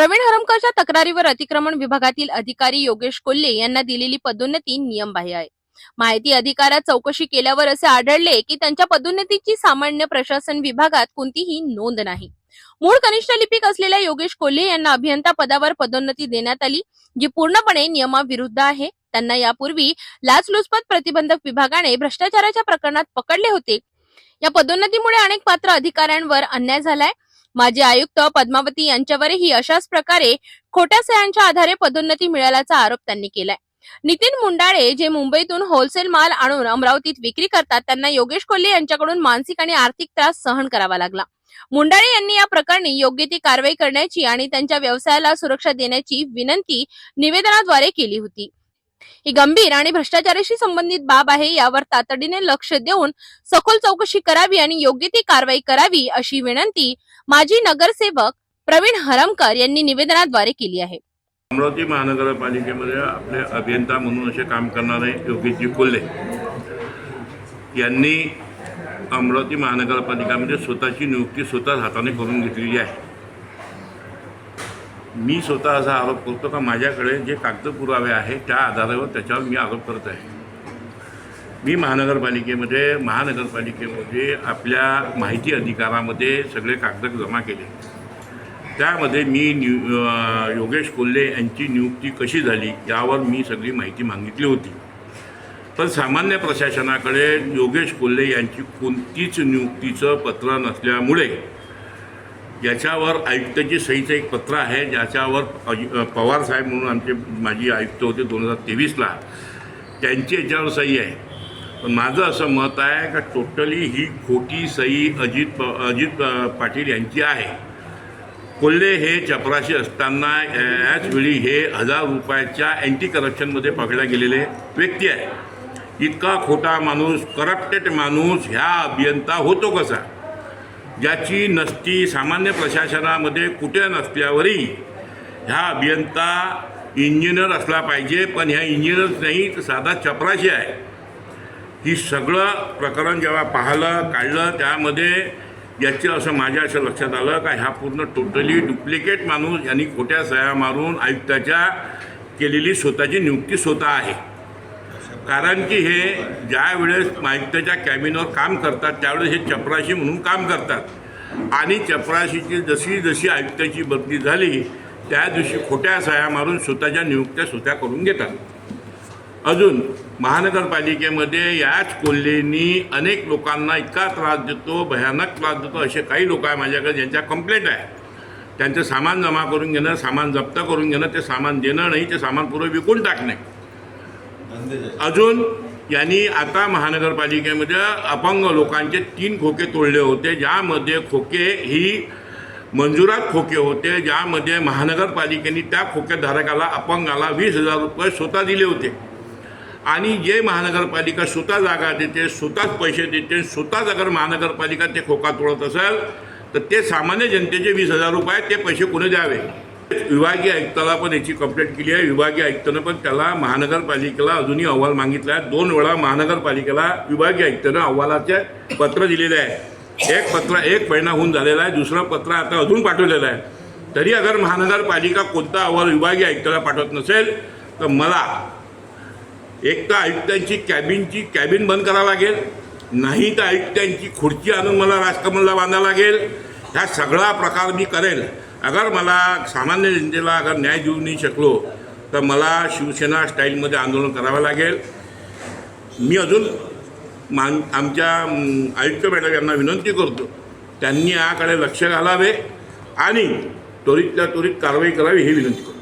प्रवीण हरमकरच्या तक्रारीवर अतिक्रमण विभागातील अधिकारी योगेश कोल्हे यांना दिलेली पदोन्नती नियमबाह्य आहे. माहिती अधिकारात चौकशी केल्यावर असे आढळले की त्यांच्या पदोन्नतीची सामान्य प्रशासन विभागात कोणतीही नोंद नाही. मूळ कनिष्ठ लिपिक असलेल्या योगेश कोल्हे यांना अभियंता पदावर पदोन्नती देण्यात आली जी पूर्णपणे नियमाविरुद्ध आहे. त्यांना यापूर्वी लाचलुचपत प्रतिबंधक विभागाने भ्रष्टाचाराच्या प्रकरणात पकडले होते. या पदोन्नतीमुळे अनेक पात्र अधिकाऱ्यांवर अन्याय झालाय. माजी आयुक्त पद्मावती यांच्यावरही अशाच प्रकारे खोट्या सह्यांच्या आधारे पदोन्नती मिळाल्याचा आरोप त्यांनी केलाय. नितीन मुंडाळे जे मुंबईतून होलसेल माल आणून अमरावतीत विक्री करतात त्यांना योगेश कोल्हे यांच्याकडून मानसिक आणि आर्थिक त्रास सहन करावा लागला. मुंडाळे यांनी या प्रकरणी योग्य ती कारवाई करण्याची आणि त्यांच्या व्यवसायाला सुरक्षा देण्याची विनंती निवेदनाद्वारे केली होती. ही गंभीर आणि भ्रष्टाचाराशी संबंधित बाब आहे यावर तातडीने लक्ष देऊन सखोल चौकशी करावी आणि योग्य ती कारवाई करावी अशी विनंती माजी नगरसेवक प्रवीण हरमकर यांनी निवेदनाद्वारे केली आहे. अमरावती महानगरपालिकेमध्ये आपले अभियंता म्हणून असे काम करणारे योगेशजी कोल्हे यांनी अमरावती महानगरपालिकामध्ये स्वतःची नियुक्ती स्वतःच हाताने करून घेतलेली आहे. मी स्वतः असा आरोप करतो का माझ्याकडे जे कागद पुरावे आहेत त्या आधारावर त्याच्यावर मी आरोप करत आहे. मी महानगरपालिकेमध्ये महानगरपालिकेमध्ये आपल्या माहिती अधिकारामध्ये सगळे कागद जमा केले. त्यामध्ये मी न्यू योगेश कोल्हे यांची नियुक्ती कशी झाली यावर मी सगळी माहिती मागितली होती. पण सामान्य प्रशासनाकडे योगेश कोल्हे यांची कोणतीच नियुक्तीचं पत्र नसल्यामुळे याच्यावर आयुक्ताची सहीचं एक पत्र आहे ज्याच्यावर पवार साहेब म्हणून आमचे माजी आयुक्त होते दोन हजार तेवीसला. त्यांची याच्यावर सही आहे. पण माझं असं मत आहे का टोटली ही खोटी सई अजित प अजित पाटील यांची आहे. कोल्हे हे चपराशी असताना याचवेळी हे हजार रुपयाच्या अँटी करप्शनमध्ये पकडल्या गेलेले व्यक्ती आहे. इतका खोटा माणूस करप्टेड माणूस ह्या अभियंता होतो कसा? ज्याची नसती सामान्य प्रशासनामध्ये कुठे नसल्यावरही ह्या अभियंता इंजिनियर असला पाहिजे पण ह्या इंजिनियर्स नाही तर साधा चपराशी आहे. ही सगळं प्रकरण जेव्हा पाहिलं काढलं त्यामध्ये याचं असं माझ्या असं लक्षात आलं का ह्या पूर्ण टोटली डुप्लिकेट माणूस यांनी खोट्या सह्या मारून आयुक्ताच्या केलेली स्वतःची नियुक्ती स्वतः आहे. कारण की हे ज्या वेळेस आयुक्ताच्या कॅबिनवर काम करतात त्यावेळेस हे चपराशी म्हणून काम करतात. आणि चपराशीची जशी जशी आयुक्ताची बदली झाली त्या दिवशी खोट्या सह्या मारून स्वतःच्या नियुक्त्या स्वतः करून घेतात. अजून महानगरपालिकेमध्ये याच कोल्हेनी अनेक लोकांना इतका त्रास देतो भयानक त्रास देतो असे काही लोक आहे माझ्याकडे ज्यांच्या कंप्लेंट आहे त्यांचं सामान जमा करून घेणं सामान जप्त करून घेणं ते सामान देणं नाही ते सामान पुरं विकून टाकणे. अजून यांनी आता महानगरपालिकेमध्ये अपंग लोकांचे तीन खोके तोडले होते ज्यामध्ये खोके ही मंजुरात खोके होते ज्यामध्ये महानगरपालिकेने त्या खोकेधारकाला अपंगाला वीस हजार रुपये स्वतः दिले होते. आणि जे महानगरपालिका स्वतः जागा देते स्वतःच पैसे देते स्वतःच अगर महानगरपालिका ते खोका तोडत असेल तर ते सामान्य जनतेचे वीस हजार रुपये ते पैसे कोणी द्यावे? विभागीय आयुक्ताला पण याची कंप्लेंट केली आहे. विभागीय आयुक्तानं पण त्याला महानगरपालिकेला अजूनही अहवाल मागितला आहे. दोन वेळा महानगरपालिकेला विभागीय आयुक्तानं अहवालाचे पत्र दिलेले आहे. एक पत्र एक महिना होऊन झालेला आहे. दुसरं पत्र आता अजून पाठवलेलं आहे. तरी अगर महानगरपालिका कोणता अहवाल विभागीय आयुक्ताला पाठवत नसेल तर मला एक तर आयुक्तांची कॅबिनची कॅबिन बंद करावं लागेल नाही तर आयुक्तांची खुर्ची आणून मला राजकमलला बांधावं लागेल. ह्या सगळा प्रकार मी करेल. अगर मला सामान्य जनतेला अगर न्याय देऊ नाही शकलो तर मला शिवसेना स्टाईलमध्ये आंदोलन करावं लागेल. मी अजून मान आमच्या आयुक्त मॅडम यांना विनंती करतो त्यांनी याकडे लक्ष घालावे आणि त्वरितल्या त्वरित कारवाई करावी ही विनंती करतो.